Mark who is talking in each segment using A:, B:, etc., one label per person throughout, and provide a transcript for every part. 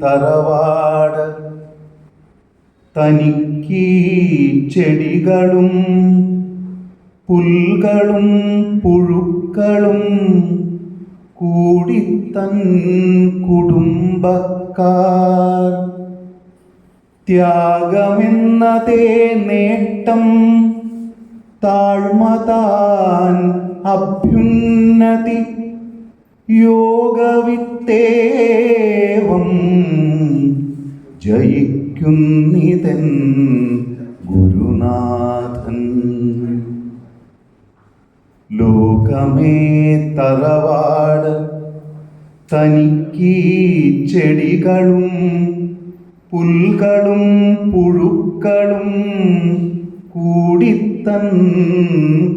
A: തറവാട്. തനിക്കീ ചെടികളും പുൽകളും പുഴുക്കളും കൂടിത്തൻ കുടുംബക്കാർ. ത്യാഗമെന്നതേ നേട്ടം താഴ്മതാൻ അഭ്യുന്നതി യോഗവിത്തേവം ജയിക്കുന്നിതൻ ഗുരുനാഥൻ. ലോകമേ തറവാട് തനിക്കീ ചെടികളും പുൽകളും പുഴുക്കളും കൂടിത്തൻ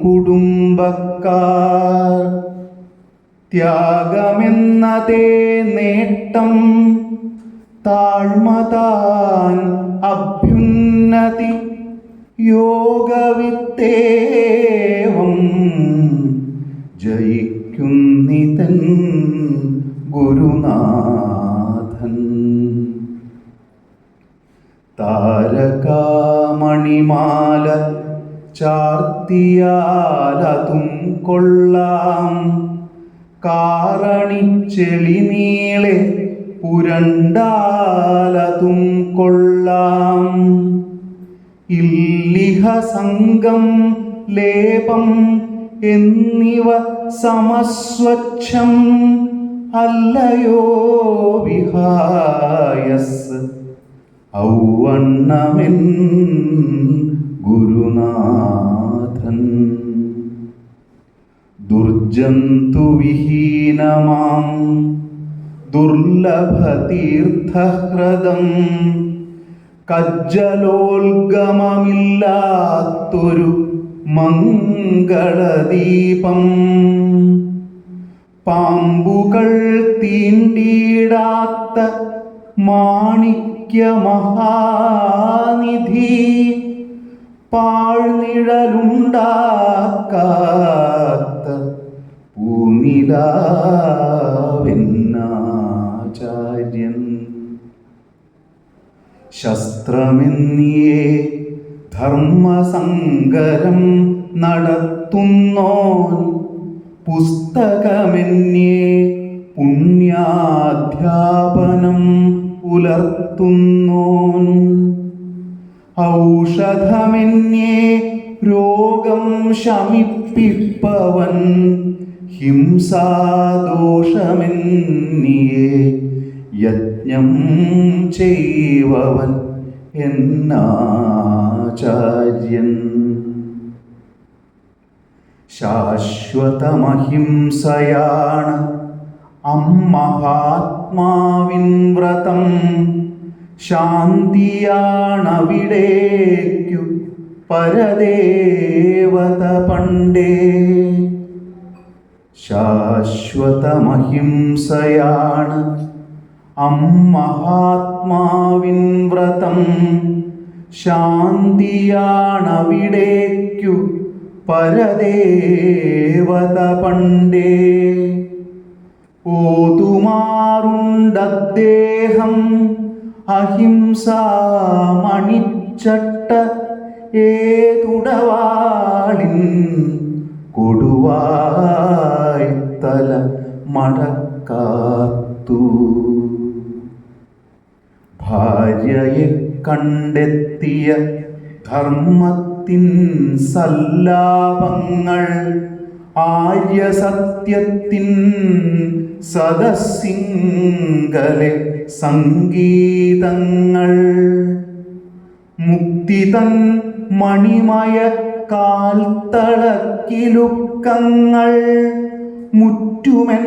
A: കുടുംബക്കാർ. ത്യാഗമെന്നതേ നേട്ടം താഴ്മതാൻ അഭ്യുന്നതി യോഗവിത്തേവം ജയിക്കുന്നിതൻ ഗുരുനാഥൻ. താരകാമണിമാല ചാർത്തിയാലതും കൊള്ളാം. കാറണിച്ചെളി നീളെ പുരണ്ടാലതും കൊള്ളാം. ഇല്ലിഹ സംഘം ലേപം എന്നിവ സമസ്വച്ഛം അല്ലയോ വിഹായസ്. ഔവണ്ണമെൻ ഗുരുനാഥൻ. ദുർജന്തുവിഹീനമാം. ദുർലഭതീർത്ഥഹ്രദം. കജ്ജലോൽഗമമില്ലാത്തൊരു മംഗളദീപം. പാമ്പുകൾ തീണ്ടീടാത്ത മാണിക്യ മഹാനിധി പാഴ്നിഴലുണ്ടാക്കാത്ത പൂനിലാവെന്നാചാര്യൻ. ശസ്ത്രമെന്നിയെ ധർമ്മസങ്കരം നടത്തുന്നോൻ. പുസ്തകമെന്നേ പുണ്യാധ്യാപനം പുലർത്തുന്നോൻ. ഔഷധമെന്നേ രോഗം ശമിപ്പിപ്പവൻ. ഹിംസാദോഷമെന്നിയേ യജ്ഞം ചെയ്വവൻ എന്നാചാര്യൻ. ശാശ്വതമഹിംസയാണ് അമ്മഹാത്മാവിൻ വ്രതം. ശാന്തിയാണവിടേക്കു പരദേവത പണ്ടേ. ശാശ്വതമഹിംസയാണ് അമ്മഹാത്മാവിൻ വ്രതം. ശാന്തിയാണവിടേക്കു പരദേവത പണ്ടേ. ഓതുമാറുണ്ടദ്ദേഹം അഹിംസാമണിച്ചട്ട ഏതുടവാളിൻ കൊടുവായി തല മടക്കാത്തു. ഭാര്യയെ കണ്ടെത്തിയ ധർമ്മത്തിൻ സല്ലാപങ്ങൾ ആര്യസത്യത്തിൻ സദസ്സിങ്കലെ സംഗീതങ്ങൾ. മുക്തി തൻ മണിമയ കാൽത്തളക്കിലുക്കങ്ങൾ. മുറ്റുമൻ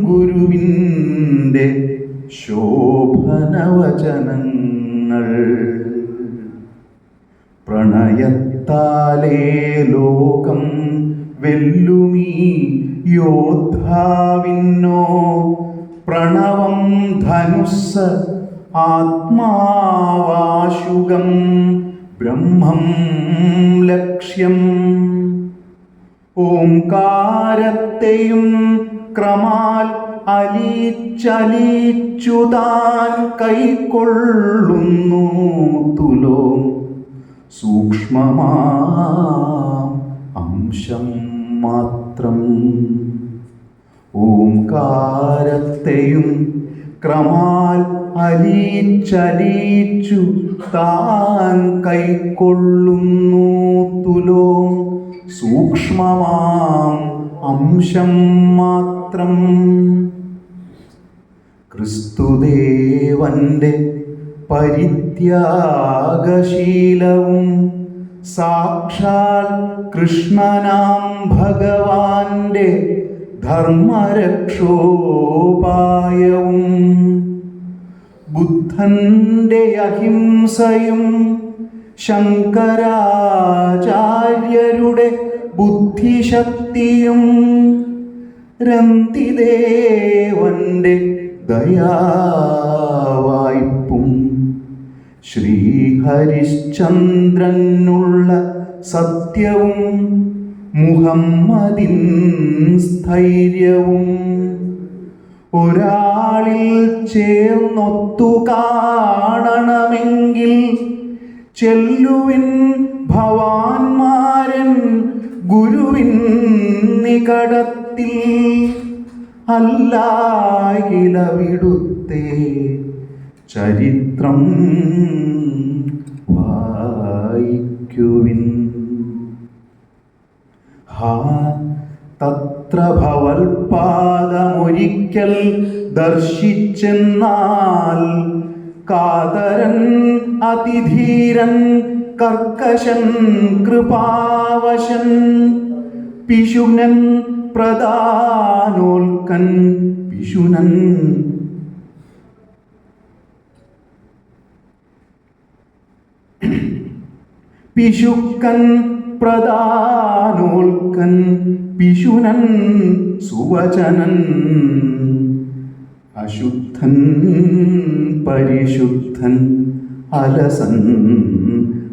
A: ഗുരുവിന്റെ ശോഭനവചനങ്ങൾ. പ്രണയത്താലേ ലോകം വെല്ലുമീ യോദ്ധാവിന്നോ പ്രണവം ധനുസ് ആത്മാവാശുകം ബ്രഹ്മം ലക്ഷ്യം. ഓംകാരത്തെയും ക്രമാൽ അലീച്ചലീച്ചു താൻ കൈക്കൊള്ളുന്നു തുലോം സൂക്ഷ്മമാ അംശം. മാത്രം. ഓംകാരത്തെയും ക്രമാൽ അലീച്ചലീച്ചു താൻ കൈക്കൊള്ളുന്നു തുലോ. സൂക്ഷ്മമാം അംശം മാത്രം. ക്രിസ്തുദേവന്റെ പരിത്യാഗശീലവും സാക്ഷാൽ കൃഷ്ണനാം ഭഗവാന്റെ ധർമ്മരക്ഷോപായവും ബുദ്ധന്റെ അഹിംസയും ശങ്കരാചാര്യരുടെ ബുദ്ധിശക്തിയും രന്തിദേവന്റെ ദയാവായ്പും. ശ്രീഹരിശ്ചന്ദ്രനുള്ള സത്യവും മുഹമ്മദിൻ സ്ഥൈര്യവും. ഒരാളിൽ ചേർന്നൊത്തു കാണണമെങ്കിൽ ചെല്ലുവിൻ ഭവാൻമാരൻ ഗുരുവിൻ നികടത്തിൽ അല്ലാകിലവിടുത്തെ ചരിത്രം വായിക്കുവിൻ. ഹാ തത്ര ഭവൽപാദമൊരിക്കൽ ദർശിച്ചെന്നാൽ കാതരൻ അതിധീരൻ കർക്കശൻ കൃപാവശൻ പിശുനൻ പ്രധാനോൽക്കൻ പിശുനൻ പിശുക്കൻ പ്രധാനോൽക്കൻ പിശുനൻ സുവചനൻ അശുദ്ധൻ പരിശുദ്ധൻ അലസൻ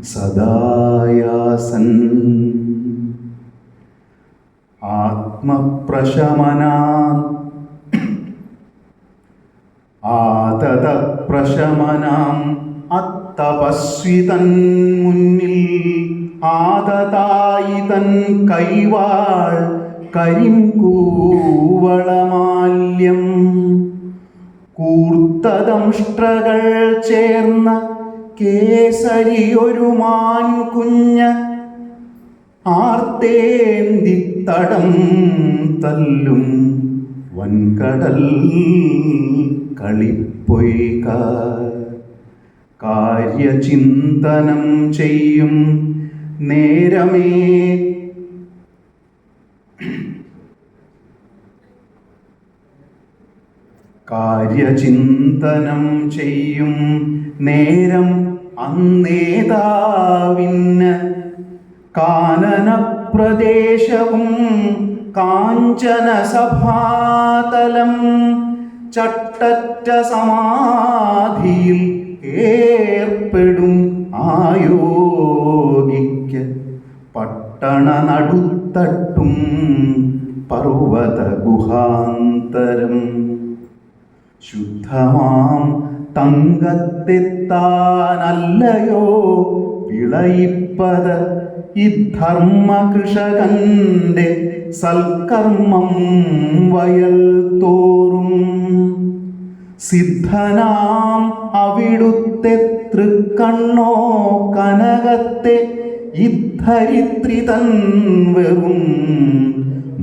A: സദായാസൻ ആത്മപ്രശമനാ ആതത പ്രശമനാം അത്തപസ്വിതൻ മുന്നിൽ ആദതായി തൻ കൈവാൾ കരിങ്കൂവളമാല്യം. കൂർത്തദംഷ്ട്രകൾ ചേർന്ന കേസരി ഒരു മാൻ കുഞ്ഞ് ആർത്തേന്തിത്തടം തല്ലും വൻകടൽ കളിപ്പൊയ്ക. കാര്യചിന്തനം ചെയ്യും. നേരമേ. കാര്യചിന്തനം ചെയ്യും. നേരം അന്നേതാവിന് കാനനപ്രദേശവും കാഞ്ചനസഭാതലം ചട്ടറ്റ സമാധിയിൽ ഏർപ്പെടും ആയോഗിക്ക്. പട്ടണ നടുത്തട്ടും പർവത ഗുഹാന്തരം. ശുദ്ധമാം തങ്കത്തെത്താനല്ലയോ വിളയിപ്പത് ഇധർമ്മ കൃഷകന്റെ സൽക്കർമ്മം വയൽ തോറും. സിദ്ധനാം അവിടുത്തെ തൃക്കണ്ണോ കനകത്തെ ഇദ്ധരിത്രി തൻ വെറും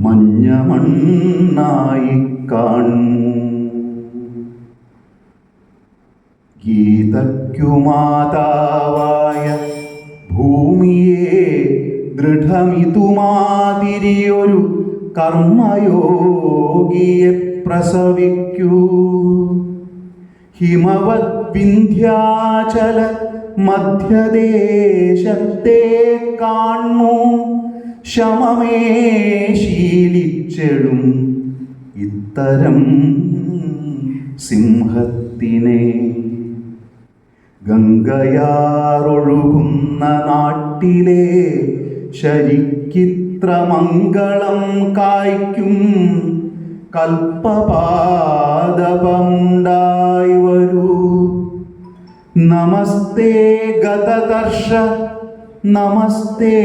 A: മഞ്ഞമണ്ണായി ഗീതയ്ക്കു മാതാവായ ഭൂമിയെ ദൃഢമിതുമാതിരിയൊരു കർമ്മയോഗിയെ പ്രസവിക്കൂ. ഹിമവത് വിന്ധ്യാചല മധ്യദേശത്തെ കാണു ശമമേ ശീലിച്ചെടും ഇത്തരം സിംഹത്തിനെ. ഗംഗയാറൊഴുകുന്ന നാട്ടിലെ ശരിക്കിത്ര മംഗളം കായ്ക്കും കൽപ്പപാദപമുണ്ടായി വരൂ. നമസ്തേ ഗതദർശ നമസ്തേ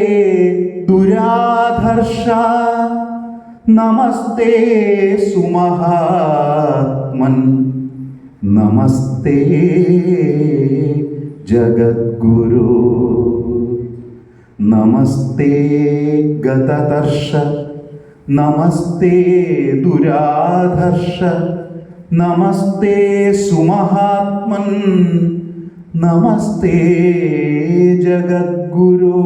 A: ദുരാധർഷ നമസ്തേ സുമഹാത്മൻ നമസ്തേ ജഗദ്ഗുരു നമസ്തേ ഗതദർശ. നമസ്തേ ദുരാധർഷ നമസ്തേ സുമഹാത്മൻ നമസ്തേ ജഗദ്ഗുരു.